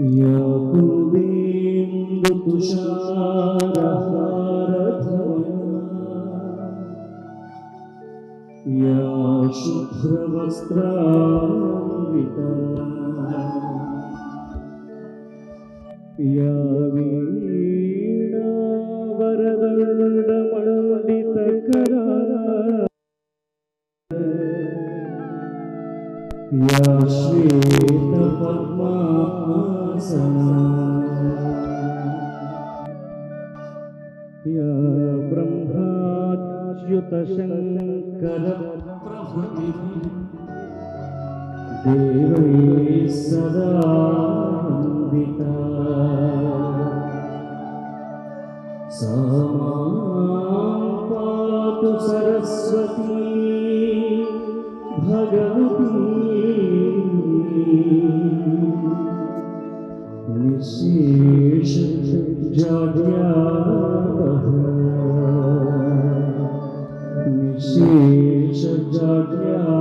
يا قلبي امضت شعرها يا شكر وسترانبتا يا വീണ വരകളുടെ മഴമണി തക്കരാ يا شيخ الرحمن या ब्रह्माच्युतशङ्कर देवैः सदा सा पातु सरस्वती भगवती निशेष जाड्यावह निशेष जाड्यावह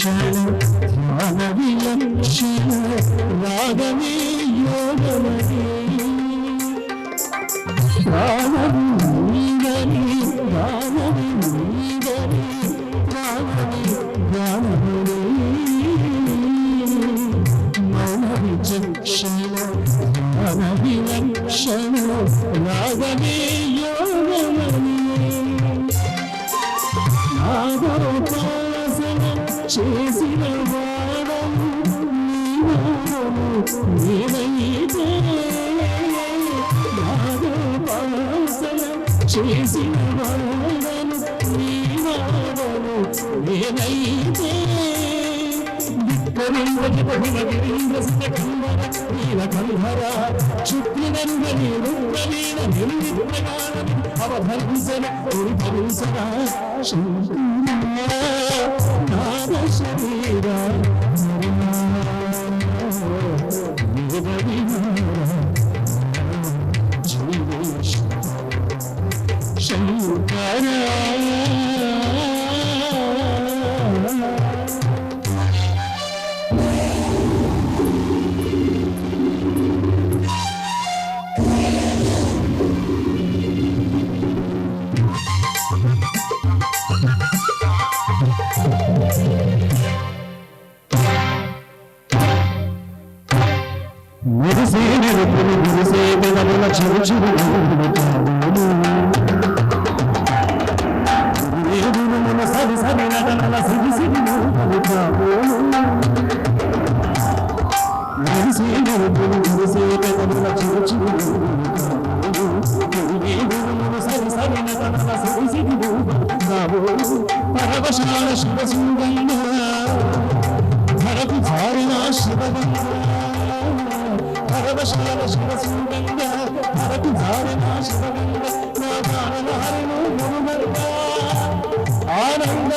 విలక్షణ ధ్యాన విలక్షణ రాగమే యోగమని రాగము నీదని రాగము నీదని రాగము జ్ఞానముని మన విచక్షణ ధ్యాన చేసిన నీవైతే చేసిన వాడను నీవాడను నేనైతే. విక్రమింద్రకి బహిమగిరీంద్ర సుఖంబర నీల కంధర చుట్టినంద 我是你的。জীবন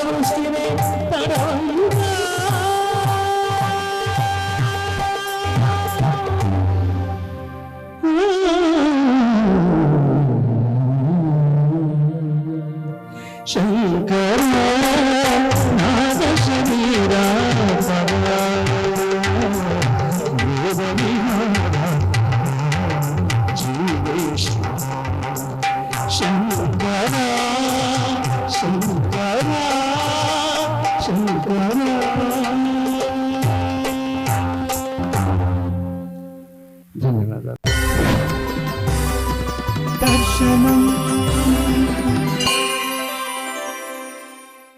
teammates, but I'm